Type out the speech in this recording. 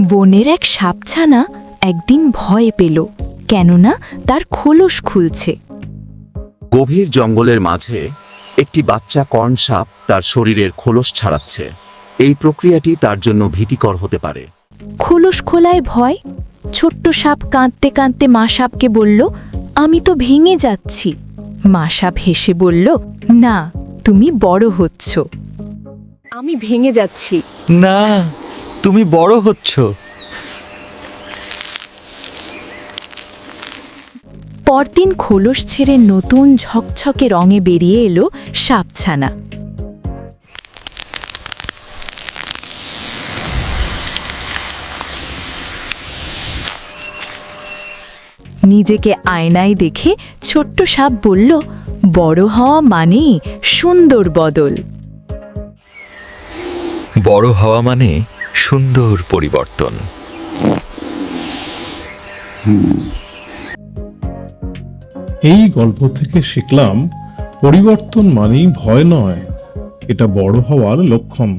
বনের এক সাপছানা একদিন ভয় পেল কেননা তার খোলস খুলছে। গভীর জঙ্গলের মাঝে একটি বাচ্চা কর্ন সাপ তার শরীরের খোলস ছাড়াচ্ছে। এই প্রক্রিয়াটি তার জন্য ভীতিকর হতে পারে। খোলস খোলায় ভয়? ছোট্ট সাপ কাঁদতে কাঁদতে মা সাপকে বলল আমি তো ভেঙে যাচ্ছি। মা সাপ হেসে বলল না তুমি বড় হচ্ছ। আমি ভেঙে যাচ্ছি। না তুমি বড় হচ্ছ। পরদিন খোলস ছেড়ে নতুন ঝকঝকে রঙে বেরিয়ে এলো সাপছানা। নিজেকে আয়নায় দেখে ছোট্ট সাপ বলল বড় হওয়া মানে সুন্দর বদল। বড় হওয়া মানে সুন্দর পরিবর্তন। এই গল্প থেকে শিখলাম পরিবর্তন মানেই ভয় নয় এটা বড় হওয়ার লক্ষণ।